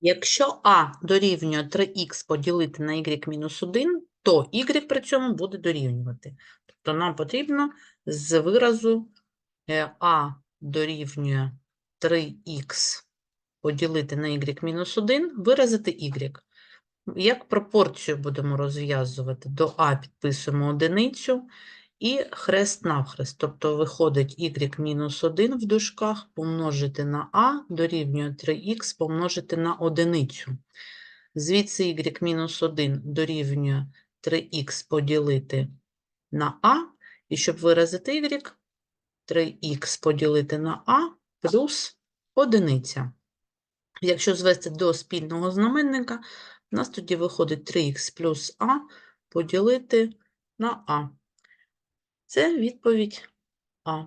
Якщо а дорівнює 3х поділити на y мінус 1, то y при цьому буде дорівнювати. Тобто нам потрібно з виразу е, а дорівнює 3х поділити на y мінус 1 виразити y. Як пропорцію будемо розв'язувати? До а підписуємо одиницю і хрест навхрест. Тобто виходить y мінус 1 в дужках помножити на а дорівнює 3х помножити на одиницю. Звідси y мінус 1 дорівнює 3х поділити на а, і щоб виразити y, 3х поділити на а плюс одиниця. Якщо звести до спільного знаменника, у нас тоді виходить 3х плюс а поділити на а. Це відповідь А.